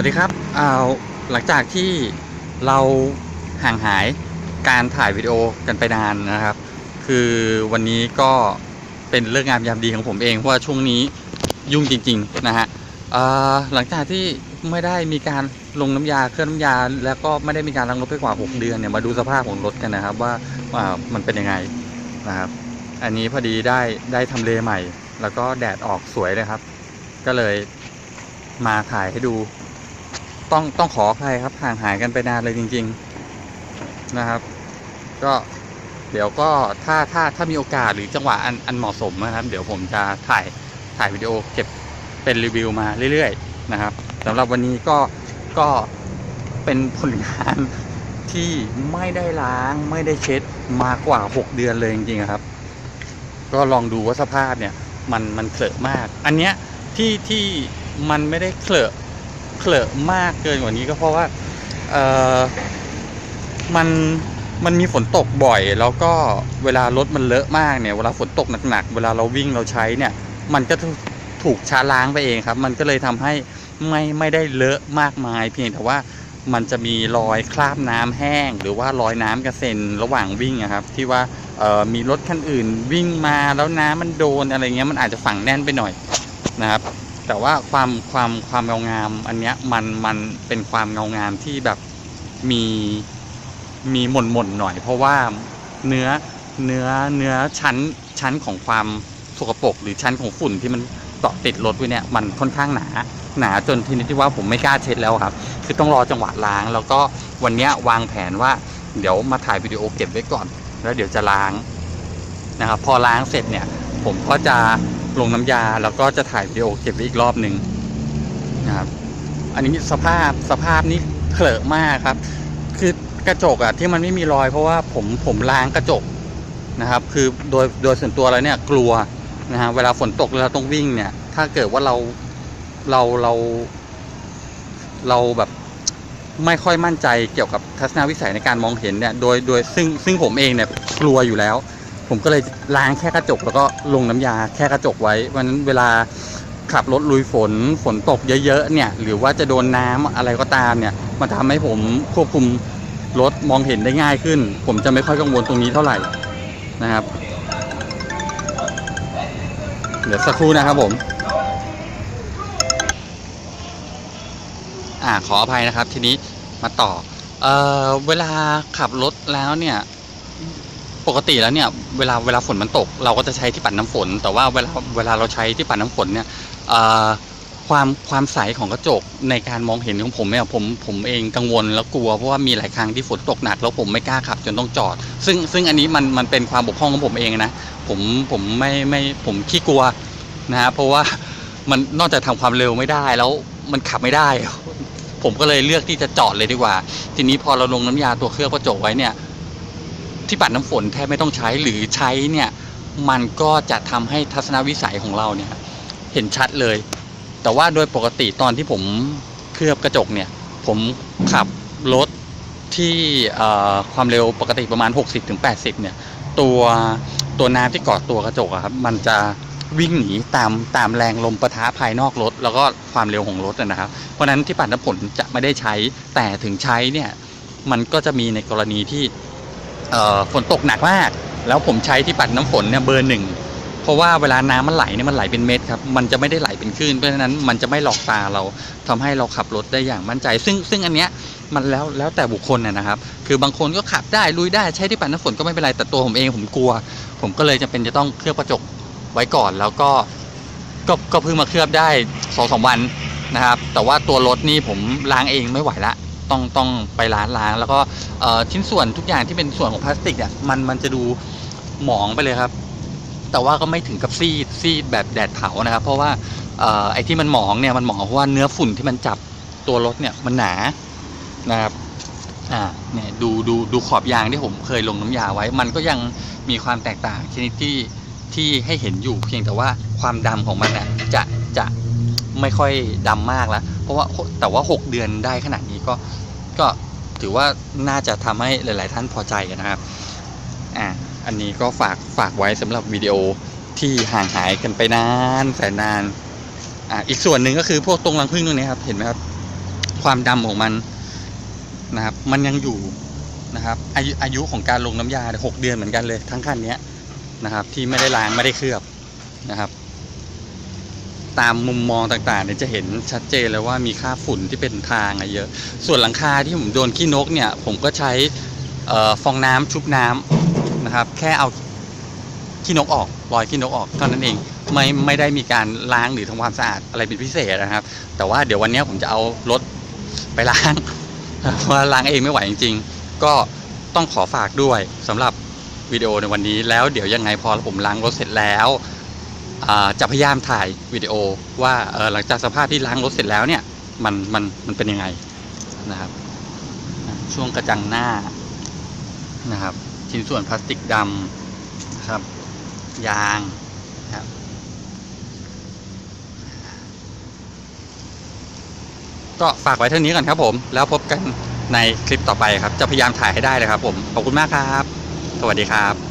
วัสดีครับเอาหลังจากที่เราห่างหายการถ่ายวิดีโอกันไปนานนะครับ คือวันนี้ก็เป็นเรื่องงามยามดีของผมเองเพราะว่าช่วงนี้ยุ่งจริง ๆ นะฮะหลังจากที่ไม่ได้มีการลงน้ำยาเครื่องน้ำยา แล้วก็ไม่ได้มีการล้างรถไปกว่า 6 เดือนเนี่ยมาดูสภาพของรถกันนะครับ ว่าว่ามันเป็นยังไงนะครับ อันนี้พอดีได้ได้ทำเลใหม่ แล้วก็แดดออกสวยเลยครับ ก็เลยมาถ่ายให้ดู ต้องต้องขออภัยครับห่างหายกันไปนานเลยจริง ๆนะครับ ก็เดี๋ยวก็ถ้าถ้าถ้ามีโอกาสหรือจังหวะอันอันเหมาะสมนะครับ เดี๋ยวผมจะถ่ายถ่ายวิดีโอเก็บเป็นรีวิวมาเรื่อยๆนะครับสำหรับวันนี้ก็ก็เป็นผลงานที่ไม่ได้ล้างไม่ได้เช็ดมากว่า 6 เดือนเลยจริงๆครับ ก็ลองดูว่าสภาพเนี่ย มันมันเคลอะมาก อันเนี้ยที่ที่มันไม่ได้เคลอะ เคลอะมากเกินกว่านี้ก็เพราะว่าเออมันมันมีฝนตกบ่อย แล้วก็เวลารถมันเลอะมากเนี่ยเวลาฝนตกหนักๆ เวลาเราวิ่งเราใช้เนี่ย มันก็ถูกช้าล้างไปเองครับ มันก็เลยทำให้ไม่ไม่ได้เลอะมากมาย เพียงแต่ว่ามันจะมีรอยคราบน้ำแห้ง หรือว่ารอยน้ำกระเซ็นระหว่างวิ่งอะครับ ที่ว่ามีรถคันอื่นวิ่งมาแล้วน้ำมันโดนอะไรเงี้ยมันอาจจะฝังแน่นไปหน่อยนะครับ แต่ว่าความความความเงางาม อันเนี้ยมันมันเป็นความเงางามที่แบบมีมีหม่นหม่นหน่อย เพราะว่าเนื้อเนื้อเนื้อชั้นชั้นของความสกปรกหรือชั้นของฝุ่นที่มันเกาะติดรถไว้เนี่ยมันค่อนข้างหนาหนาจนทีนี้ที่ว่าผมไม่กล้าเช็ดแล้วครับ คือต้องรอจังหวะล้าง แล้วก็วันเนี้ยวางแผนว่าเดี๋ยวมาถ่ายวิดีโอเก็บไว้ก่อน แล้วเดี๋ยวจะล้างนะครับพอล้างเสร็จเนี่ย ผมก็จะลงน้ำยาแล้วก็จะถ่ายวิดีโอเก็บไว้อีกรอบหนึ่งนะครับ อันนี้สภาพสภาพนี้เคลอะมากครับ คือกระจกอะที่มันไม่มีรอยเพราะว่าผมผมล้างกระจกนะครับ คือโดยโดยส่วนตัวแล้วเนี่ยกลัวนะฮะเวลาฝนตกเราต้องวิ่งเนี่ย ถ้าเกิดว่าเราเราเรา เราแบบไม่ค่อยมั่นใจเกี่ยวกับทัศนวิสัยในการมองเห็นเนี่ย โดยโดยซึ่งซึ่งผมเองเนี่ยกลัวอยู่แล้ว ผมก็เลยล้างแค่กระจกแล้วก็ลงน้ำยาแค่กระจกไว้วันนั้นเวลาขับรถลุยฝนฝนตกเยอะๆเนี่ย หรือว่าจะโดนน้ำอะไรก็ตามเนี่ยมันทำให้ผมควบคุมรถมองเห็นได้ง่ายขึ้น ผมจะไม่ค่อยกังวลตรงนี้เท่าไหร่นะครับ เดี๋ยวสักครู่นะครับผม อ่าขออภัยนะครับทีนี้มาต่อเอ่อเวลาขับรถแล้วเนี่ย ปกติแล้วเนี่ยเวลาเวลาฝนมันตก เราก็จะใช้ที่ปัดน้ำฝน แต่ว่าเวลาเวลาเราใช้ที่ปัดน้ำฝนเนี่ยความความใสของกระจกในการมองเห็นของผมเนี่ยผมผมเองกังวลแล้วกลัวเพราะว่ามีหลายครั้งที่ฝนตกหนักแล้วผมไม่กล้าขับจนต้องจอด ซึ่งซึ่งอันนี้มันมันเป็นความบกพร่องของผมเองนะผมผมไม่ไม่ผมขี้กลัวนะฮะเพราะว่ามันนอกจากทำความเร็วไม่ได้แล้วมันขับไม่ได้ ผมก็เลยเลือกที่จะจอดเลยดีกว่า ทีนี้พอเราลงน้ำยาตัวเคลือบกระจกไว้เนี่ย ที่ปัดน้ำฝนแทบไม่ต้องใช้หรือใช้เนี่ยมันก็จะทำให้ทัศนวิสัยของเราเนี่ยเห็นชัดเลย แต่ว่าโดยปกติตอนที่ผมเคลือบกระจกเนี่ยผมขับรถที่ความเร็วปกติประมาณ 60-80 เนี่ย ตัวตัวน้ำที่เกาะตัวกระจกครับมันจะวิ่งหนีตามตามแรงลมประทะภายนอกรถ แล้วก็ความเร็วของรถนะครับ เพราะฉะนั้นที่ปัดน้ำฝนจะไม่ได้ใช้แต่ถึงใช้เนี่ย มันก็จะมีในกรณีที่ ฝนตกหนักมาก แล้วผมใช้ที่ปัดน้ำฝนเนี่ยเบอร์หนึ่งเพราะว่าเวลาน้ำมันไหลเนี่ยมันไหลเป็นเม็ดครับมันจะไม่ได้ไหลเป็นคลื่นเพราะฉะนั้นมันจะไม่หลอกตาเราทำให้เราขับรถได้อย่างมั่นใจ ซึ่งซึ่งอันเนี้ยมันแล้วแล้วแต่บุคคลนนะครับ คือบางคนก็ขับได้ลุยได้ใช้ที่ปัดน้ำฝนก็ไม่เป็นไรแต่ตัวผมเองผมกลัว ผมก็เลยจะเป็นจะต้องเคลือบกระจกไว้ก่อนแล้วก็ก็ก็เพิ่งมาเคลือบได้สองสามวันนะครับ แต่ว่าตัวรถนี่ผมล้างเองไม่ไหวละ ต้องต้องไปร้านล้างแล้วก็ชิ้นส่วนทุกอย่างที่เป็นส่วนของพลาสติกอะมันมันจะดูหมองไปเลยครับ แต่ว่าก็ไม่ถึงกับซีดซีดแบบแดดเผานะครับ เพราะว่าออไอ้ที่มันหมองเนี่ยมันหมองเพราะว่าเนื้อฝุ่นที่มันจับตัวรถเนี่ยมันหนานะครับอ่าเนี่ยดูดูดูขอบยางที่ผมเคยลงน้ำยาไว้ มันก็ยังมีความแตกต่างชนิดที่ที่ให้เห็นอยู่เพียงแต่ว่าความดำของมันน่ะจะจะ ไม่ค่อยดำมากแล้ว เพราะว่าแต่ว่า 6 เดือนได้ขนาดนี้ก็ก็ถือว่าน่าจะทำให้หลาย ๆ ท่านพอใจนะครับอ่าอันนี้ก็ฝากฝากไว้สำหรับวิดีโอที่ห่างหายกันไปนานแสนนานอ่าอีกส่วนหนึ่งก็คือพวกตรงรังผึ้งตรงนี้ครับเห็นไหมครับความดำของมันนะครับ มันยังอยู่นะครับอายุอายุของการลงน้ำยายหกเดือนเหมือนกันเลยทั้งคันนี้นะครับ ที่ไม่ได้ล้างไม่ได้เคลือบนะครับ ตามมุมมองต่างๆเนี่ยจะเห็นชัดเจนเลยว่ามีค่าฝุ่นที่เป็นทางอะเยอะ ส่วนหลังคาที่ผมโดนขี้นกเนี่ย ผมก็ใช้ฟองน้ำชุบน้ำนะครับ แค่เอาขี้นกออกรอยขี้นกออกเท่านั้นเองไม่ไม่ได้มีการล้างหรือทำความสะอาดอะไรเป็นพิเศษนะครับ แต่ว่าเดี๋ยววันนี้ผมจะเอารถไปล้างเพราะว่าล้างเองไม่ไหวจริง ๆ ก็ต้องขอฝากด้วยสำหรับวิดีโอในวันนี้แล้วเดี๋ยวยังไงพอผมล้างรถเสร็จแล้ว จะพยายามถ่ายวิดีโอว่าหลังจากสภาพที่ล้างรถเสร็จแล้วเนี่ยมันมันมันเป็นยังไงนะครับ ช่วงกระจังหน้านะครับ ชิ้นส่วนพลาสติกดำนะครับ ยางนะครับก็ฝากไว้เท่านี้ก่อนครับผม แล้วพบกันในคลิปต่อไปครับ จะพยายามถ่ายให้ได้เลยครับผม ขอบคุณมากครับ สวัสดีครับ